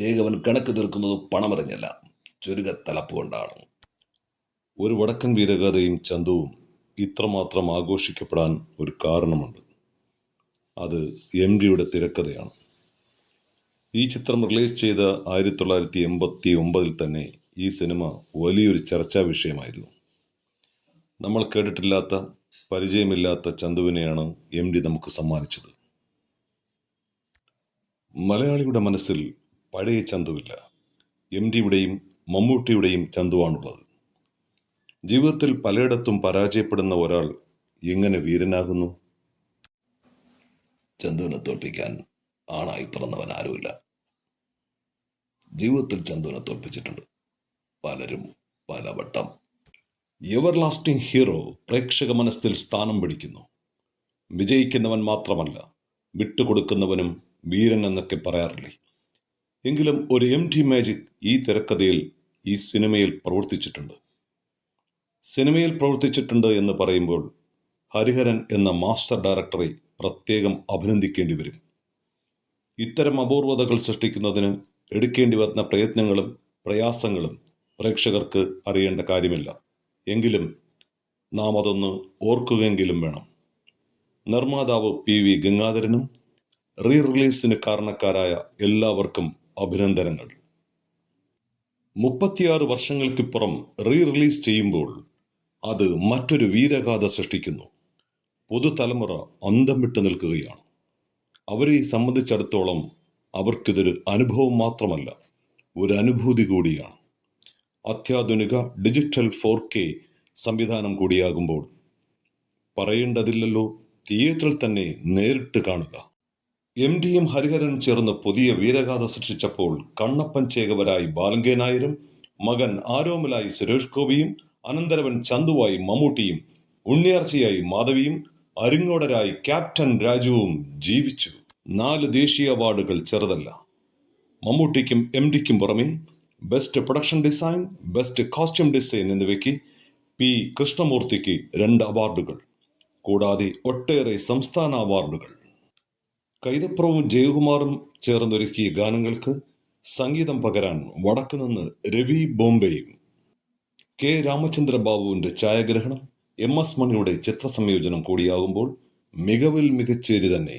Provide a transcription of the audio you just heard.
ചേകവൻ കണക്ക് തീർക്കുന്നത് പണമറിഞ്ഞല്ല ചുരുക്കത്തലപ്പ് കൊണ്ടാണ് ഒരു വടക്കൻ വീരഗാഥയും ചന്തുവും ഇത്രമാത്രം ആഘോഷിക്കപ്പെടാൻ ഒരു കാരണമുണ്ട്. അത് എം ഡിയുടെ തിരക്കഥയാണ്. ഈ ചിത്രം റിലീസ് ചെയ്ത ആയിരത്തി തൊള്ളായിരത്തി എൺപത്തി ഒമ്പതിൽ തന്നെ ഈ സിനിമ വലിയൊരു ചർച്ചാ വിഷയമായിരുന്നു. നമ്മൾ കേട്ടിട്ടില്ലാത്ത പരിചയമില്ലാത്ത ചന്തുവിനെയാണ് എം ഡി നമുക്ക് സമ്മാനിച്ചത്. മലയാളിയുടെ മനസ്സിൽ പഴയ ചന്തുവില്ല. എം ഡിയുടെയും മമ്മൂട്ടിയുടെയും ചന്തുവാണുള്ളത്. ജീവിതത്തിൽ പലയിടത്തും പരാജയപ്പെടുന്ന ഒരാൾ എങ്ങനെ വീരനാകുന്നു? ചന്തുവിനെ തോൽപ്പിക്കാൻ ആണായി പിറന്നവൻ ആരുമില്ല. ജീവിതത്തിൽ ചന്തുവിനെ തോൽപ്പിച്ചിട്ടുണ്ട് പലരും പലവട്ടം. എവർ ലാസ്റ്റിംഗ് ഹീറോ പ്രേക്ഷക മനസ്സിൽ സ്ഥാനം പിടിക്കുന്നു. വിജയിക്കുന്നവൻ മാത്രമല്ല വിട്ടുകൊടുക്കുന്നവനും വീരൻ എന്നൊക്കെ പറയാറില്ലേ? എങ്കിലും ഒരു എം ടി മാജിക് ഈ തിരക്കഥയിൽ ഈ സിനിമയിൽ പ്രവർത്തിച്ചിട്ടുണ്ട്. സിനിമയിൽ പ്രവർത്തിച്ചിട്ടുണ്ട് എന്ന് പറയുമ്പോൾ ഹരിഹരൻ എന്ന മാസ്റ്റർ ഡയറക്ടറെ പ്രത്യേകം അഭിനന്ദിക്കേണ്ടി വരും. ഇത്തരം അപൂർവതകൾ സൃഷ്ടിക്കുന്നതിന് എടുക്കേണ്ടി വന്ന പ്രയത്നങ്ങളും പ്രയാസങ്ങളും പ്രേക്ഷകർക്ക് അറിയേണ്ട കാര്യമില്ല. എങ്കിലും നാം അതൊന്ന് ഓർക്കുകയെങ്കിലും വേണം. നിർമ്മാതാവ് പി വി ഗംഗാധരനും റീ റിലീസിന് കാരണക്കാരായ എല്ലാവർക്കും അഭിനന്ദനങ്ങൾ. മുപ്പത്തിയാറ് വർഷങ്ങൾക്കിപ്പുറം റീ റിലീസ് ചെയ്യുമ്പോൾ അത് മറ്റൊരു വീരഗാഥ സൃഷ്ടിക്കുന്നു. പുതുതലമുറ അന്തം വിട്ടു നിൽക്കുകയാണ്. അവരെ സംബന്ധിച്ചിടത്തോളം അവർക്കിതൊരു അനുഭവം മാത്രമല്ല ഒരു അനുഭൂതി കൂടിയാണ്. അത്യാധുനിക ഡിജിറ്റൽ ഫോർ കെ സംവിധാനം കൂടിയാകുമ്പോൾ പറയേണ്ടതില്ലല്ലോ തിയേറ്ററിൽ തന്നെ നേരിട്ട് കാണുക. എം ഡിയും ഹരിഹരനും ചേർന്ന് പുതിയ വീരഗാഥ സൃഷ്ടിച്ചപ്പോൾ കണ്ണപ്പൻ ചേകവരായി ബാലങ്കേനായരും മകൻ ആരോമലായി സുരേഷ് ഗോപിയും അനന്തരവൻ ചന്തുവായി മമ്മൂട്ടിയും ഉണ്ണിയാർച്ചയായി മാധവിയും അരിങ്ങോടരായി ക്യാപ്റ്റൻ രാജുവും ജീവിച്ചു. നാല് ദേശീയ അവാർഡുകൾ ചെറുതല്ല. മമ്മൂട്ടിക്കും എം ഡിക്കും പുറമെ best production design best costume design എന്നിവയ്ക്ക് പി കൃഷ്ണമൂർത്തിക്ക് രണ്ട് അവാർഡുകൾ. കൂടാതെ ഒട്ടേറെ സംസ്ഥാന അവാർഡുകൾ. കൈതപ്രവും ജയകുമാറും ചേർന്നൊരുക്കിയ ഗാനങ്ങൾക്ക് സംഗീതം പകരാൻ വടക്കുനിന്ന് രവി ബോംബെയും കെ രാമചന്ദ്ര ബാബുവിന്റെ ഛായാഗ്രഹണം എം എസ് മണിയുടെ ചിത്രസംയോജനം കൂടിയാകുമ്പോൾ മികവിൽ മികച്ചേരി തന്നെ.